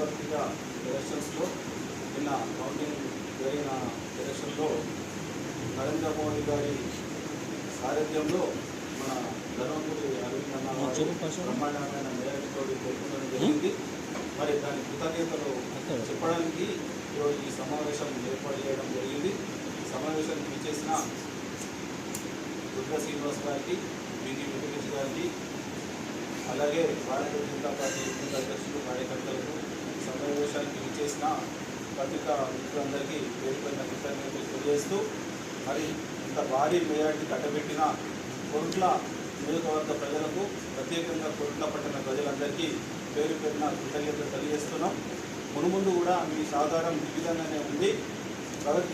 సార్వత్రిక ఎలక్షన్స్లో నిన్న కౌంటింగ్ జరిగిన ఎలక్షన్లో నరేంద్ర మోడీ గారి సారథ్యంలో మన ధర్మపురి అరవింద్ అన్న బ్రహ్మాండమైన మెజారిటీతో గెలుపొందడం జరిగింది. మరి దాని కృతజ్ఞతలు చెప్పడానికి ఈరోజు ఈ సమావేశం ఏర్పాటు చేయడం జరిగింది. సమావేశానికి ఇచ్చేసిన దుర్గా శ్రీనివాస్ గారికి బింగి వెంకటేష్ గారికి అలాగే భారతీయ జనతా పార్టీ అధ్యక్షులు కార్యకర్తలకు సమావేశానికి ఇచ్చేసిన పత్రికా మిత్రులందరికీ పేరుపైన కృతజ్ఞతలు తెలియజేస్తూ మరి ఇంత భారీ మెజార్టీ కట్టబెట్టిన కొరుట్ల నియోజకవర్గ ప్రజలకు ప్రత్యేకంగా కొరుట్ల పట్టణ ప్రజలందరికీ పేరు పేరున కృతజ్ఞతలు తెలియజేస్తున్నాం. మునుముందు కూడా మీ సహకారం ఈ విధంగానే ఉంది. ప్రగతి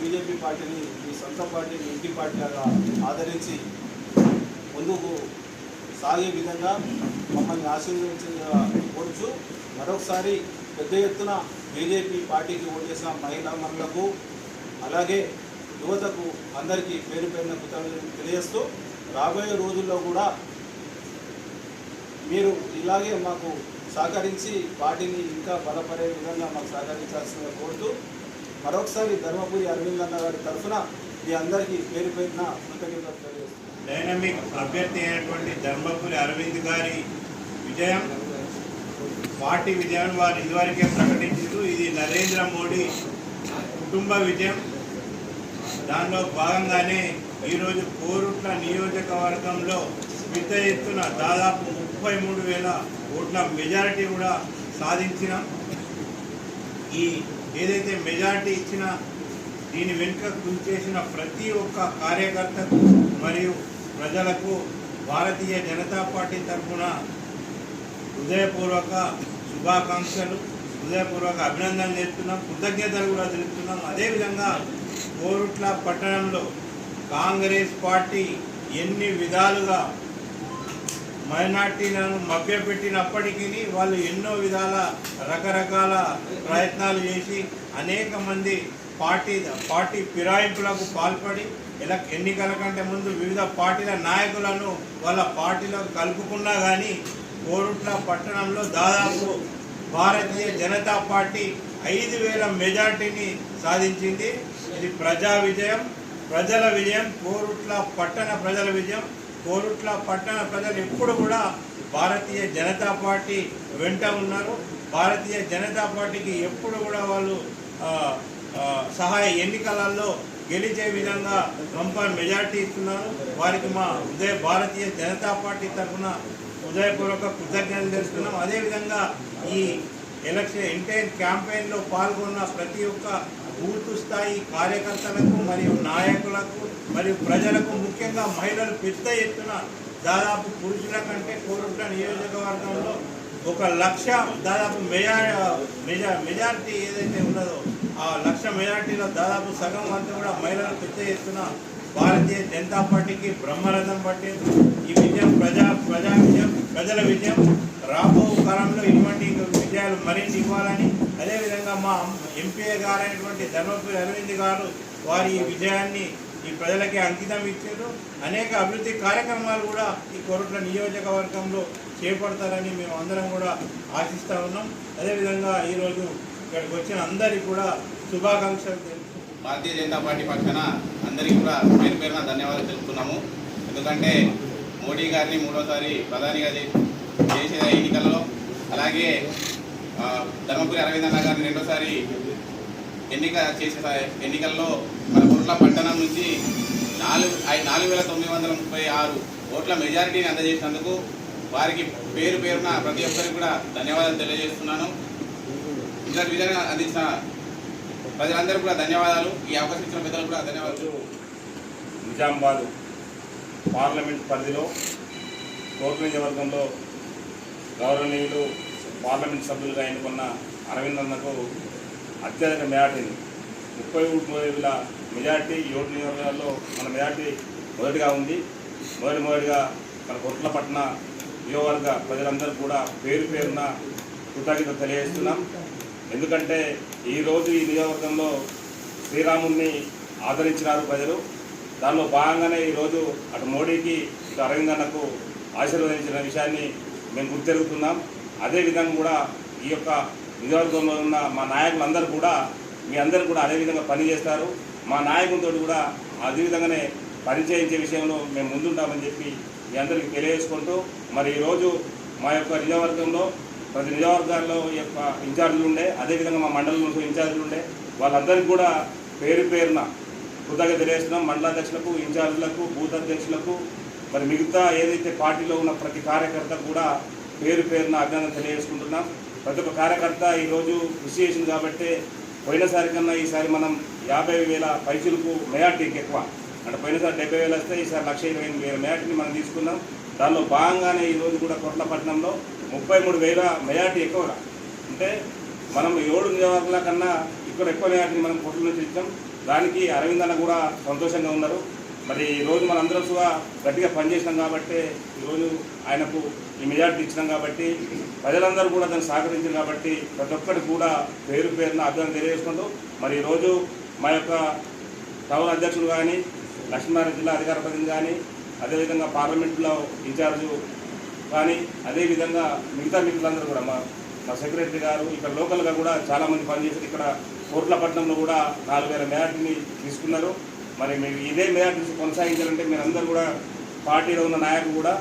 బీజేపీ పార్టీని మీ సొంత పార్టీని ఇంటి పార్టీగా ఆదరించి ముందుకు సాగే విధంగా మమ్మల్ని ఆశీర్వదించగా కోరుచు మరొకసారి పెద్ద ఎత్తున బీజేపీ పార్టీకి ఓటేసిన మహిళా అలాగే యువతకు అందరికీ పేరు పేరున కృతజ్ఞతలు తెలియజేస్తూ రాబోయే రోజుల్లో కూడా మీరు ఇలాగే మాకు సహకరించి పార్టీని ఇంకా బలపడే విధంగా మాకు సహకరించాల్సిందిగా కోరుతూ మరొకసారి ధర్మపురి అరవింద్ అన్న గారి తరఫున మీ అందరికీ పేరు పేరున కృతజ్ఞతలు తెలియజేస్తున్నాను. డైనమిక్ అభ్యర్థి అయినటువంటి ధర్మపురి అరవింద్ గారి విజయం పార్టీ విజయం వారు ఇదివరకే ప్రకటించారు ఇది నరేంద్ర మోడీ కుటుంబ విజయం. దానిలో భాగంగానే ఈరోజు కోరుట్ల నియోజకవర్గంలో పెద్ద ఎత్తున దాదాపు ముప్పై మూడు వేల ఓట్ల మెజారిటీ కూడా సాధించిన. ఈ ఏదైతే మెజారిటీ ఇచ్చిన దీని వెనుక కృషి ప్రతి ఒక్క కార్యకర్తకు మరియు ప్రజలకు భారతీయ జనతా పార్టీ తరఫున హృదయపూర్వక శుభాకాంక్షలు హృదయపూర్వక అభినందనలు చేస్తున్నాం కృతజ్ఞతలు కూడా తెలుపుతున్నాం. అదేవిధంగా కోరుట్ల పట్టణంలో కాంగ్రెస్ పార్టీ ఎన్ని విధాలుగా మైనార్టీలను మభ్యపెట్టినప్పటికీ వాళ్ళు ఎన్నో విధాల రకరకాల ప్రయత్నాలు చేసి అనేక మంది పార్టీ పార్టీ ఫిరాయింపులకు పాల్పడి ఇలా ఎన్నికల కంటే ముందు వివిధ పార్టీల నాయకులను వాళ్ళ పార్టీలో కలుపుకున్నా కానీ కోరుట్ల పట్టణంలో దాదాపు భారతీయ జనతా పార్టీ ఐదు వేల మెజార్టీని సాధించింది. ఇది ప్రజా విజయం ప్రజల విజయం కోరుట్ల పట్టణ ప్రజల విజయం. కోరుట్ల పట్టణ ప్రజలు ఎప్పుడు కూడా భారతీయ జనతా పార్టీ వెంట ఉన్నారు. భారతీయ జనతా పార్టీకి ఎప్పుడు కూడా వాళ్ళు సహాయ ఎన్నికలలో గెలిచే విధంగా కంపర్ మెజార్టీ ఇస్తున్నారు. వారికి మా ఉదయ భారతీయ జనతా పార్టీ తరఫున హృదయపూర్వక కృతజ్ఞతలు తెలుస్తున్నాం అదేవిధంగా ఈ ఎలక్షన్ ఇంటైన్ క్యాంపెయిన్లో పాల్గొన్న ప్రతి ఒక్క బూత్ స్థాయి కార్యకర్తలకు మరియు నాయకులకు మరియు ప్రజలకు ముఖ్యంగా మహిళలు పెద్ద ఎత్తున దాదాపు పురుషుల కంటే కోరుట్ల నియోజకవర్గంలో ఒక లక్ష దాదాపు మెజార్ మెజారిటీ ఏదైతే ఉన్నదో ఆ లక్ష మెజారిటీలో దాదాపు సగం అంతా కూడా మహిళలు పెద్ద ఎత్తున భారతీయ జనతా పార్టీకి బ్రహ్మరథం పట్టింది. ఈ విజయం ప్రజా ప్రజా విజయం ప్రజల విజయం. రాబో కాలంలో ఇటువంటి విజయాలు మరిన్ని ఇవ్వాలని అదేవిధంగా మా ఎంపీ గారైనటువంటి ధర్మపురి అరవింద్ గారు వారి ఈ విజయాన్ని ఈ ప్రజలకి అంకితం ఇచ్చారు. అనేక అభివృద్ధి కార్యక్రమాలు కూడా ఈ కొరట్ల నియోజకవర్గంలో చేపడతారని మేము అందరం కూడా ఆశిస్తూ ఉన్నాం. అదేవిధంగా ఈరోజు ఇక్కడికి వచ్చిన అందరికీ కూడా శుభాకాంక్షలు తెలుసు భారతీయ జనతా పార్టీ పక్షాన అందరికీ కూడా పేరు పేరున ధన్యవాదాలు తెలుపుతున్నాము. ఎందుకంటే మోడీ గారిని మూడోసారి ప్రధానిగా చేసిన ఎన్నికలలో అలాగే ధర్మపురి అరవింద్ అన్న గారిని రెండోసారి ఎన్నిక చేసిన ఎన్నికల్లో మన కోట్ల పట్టణం నుంచి నాలుగు నాలుగు వేల తొమ్మిది వందల ముప్పై ఆరు ఓట్ల మెజారిటీని అందజేసినందుకు వారికి పేరు పేరున ప్రతి ఒక్కరికి కూడా ధన్యవాదాలు తెలియజేస్తున్నాను. ఇంతటి విధంగా అందించిన ప్రజలందరూ కూడా ధన్యవాదాలు. ఈ అవకాశం ఇచ్చిన పెద్దలు కూడా ధన్యవాదాలు. నిజామాబాద్ పార్లమెంట్ పరిధిలో కోర్టు నియోజకవర్గంలో గౌరవనీయులు పార్లమెంట్ సభ్యులుగా ఎన్నుకున్న అరవింద్ అన్నకు అత్యధిక మెజార్టీని ముప్పై మూడు వేల మెజార్టీ ఏడు నియోజకవర్గాల్లో మన మెజార్టీ మొదటిగా ఉంది. మొదటి మొదటిగా మన కొట్లపట్న నియోజకవర్గ ప్రజలందరూ కూడా పేరు పేరున కృతజ్ఞత తెలియజేస్తున్నాం. ఎందుకంటే ఈరోజు ఈ నియోజకవర్గంలో శ్రీరాముణ్ణి ఆదరించినారు ప్రజలు. దానిలో భాగంగానే ఈరోజు అటు మోడీకి ఇటు అరవింద్ అన్నకు ఆశీర్వదించిన విషయాన్ని మేము గుర్తెరుగుతున్నాం. అదేవిధంగా కూడా ఈ యొక్క నియోజకవర్గంలో ఉన్న మా నాయకులందరూ కూడా మీ అందరూ కూడా అదే విధంగా పనిచేస్తారు. మా నాయకులతో కూడా అదే విధంగానే పనిచేయించే విషయంలో మేము ముందుంటామని చెప్పి మీ అందరికీ తెలియజేసుకుంటూ మరి ఈరోజు మా యొక్క నియోజకవర్గంలో ప్రతి నియోజకవర్గాల్లో యొక్క ఇన్ఛార్జీలు ఉండే అదేవిధంగా మా మండలంలో ఇన్ఛార్జీలు ఉండే వాళ్ళందరికీ కూడా పేరు పేరున కృతజ్ఞత తెలియజేస్తున్నాం. మండలాధ్యక్షులకు ఇన్ఛార్జీలకు బూత్ అధ్యక్షులకు మరి మిగతా ఏదైతే పార్టీలో ఉన్న ప్రతి కార్యకర్త కూడా పేరు పేరున అభినందన తెలియజేసుకుంటున్నాం. ప్రతి ఒక్క కార్యకర్త ఈరోజు కృషి చేసింది కాబట్టి పోయినసారి కన్నా ఈసారి మనం యాభై వేల పైసలకు మెయార్టీకి ఎక్కువ. అంటే పోయినసారి డెబ్బై వేలు వస్తే ఈసారి లక్ష ఇరవై ఎనిమిది వేల మెయార్టీని మనం తీసుకున్నాం. దానిలో భాగంగానే ఈరోజు కూడా కొట్లపట్నంలో ముప్పై మూడు వేల మెజార్టీ ఎక్కువగా అంటే మనం ఏడు నియోజకవర్గాల కన్నా ఇక్కడ ఎక్కువ మెజార్టీని మనం కొట్ల నుంచి ఇచ్చాం. దానికి అరవింద్ అన్న కూడా సంతోషంగా ఉన్నారు. మరి ఈ రోజు మనందరం కూడా గట్టిగా పనిచేసినాం కాబట్టి ఈరోజు ఆయనకు ఈ మెజార్టీ ఇచ్చినాం కాబట్టి ప్రజలందరూ కూడా దాన్ని సహకరించారు కాబట్టి ప్రతి ఒక్కరికి కూడా పేరు పేరున అర్థం తెలియజేసుకుంటూ మరి ఈరోజు మా యొక్క టౌన్ అధ్యక్షులు కానీ లక్ష్మీనారాయణ జిల్లా అధికార ప్రతినిధి కానీ అదేవిధంగా పార్లమెంట్లో ఇన్ఛార్జు కానీ అదేవిధంగా మిగతా మిత్రులందరూ కూడా మా మా సెక్రటరీ గారు ఇక్కడ లోకల్గా కూడా చాలామంది పనిచేశారు. ఇక్కడ కోట్లపట్నంలో కూడా నాలుగు వేల మేరటిని తీసుకున్నారు. మరి మీరు ఇదే మెజార్టీ కొనసాగించాలంటే మీరందరూ కూడా పార్టీలో ఉన్న నాయకులు కూడా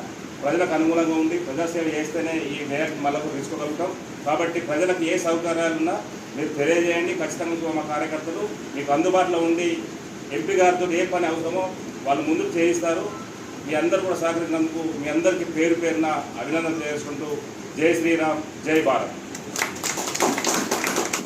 ప్రజలకు అనుగుణంగా ఉండి ప్రజాసేవ చేస్తేనే ఈ మెజార్టీ మళ్ళీ తీసుకోగలుగుతాం. కాబట్టి ప్రజలకు ఏ సౌకర్యాలు ఉన్నా మీరు తెలియజేయండి. ఖచ్చితంగా మా కార్యకర్తలు మీకు అందుబాటులో ఉండి ఎంపీ గారితో ఏ పని అవసరమో వాళ్ళు ముందుకు చేయిస్తారు. మీ అందరూ కూడా సహకరించినందుకు మీ అందరికీ పేరు పేరున అభినందన చేసుకుంటూ జై శ్రీరామ్ జై భారత్.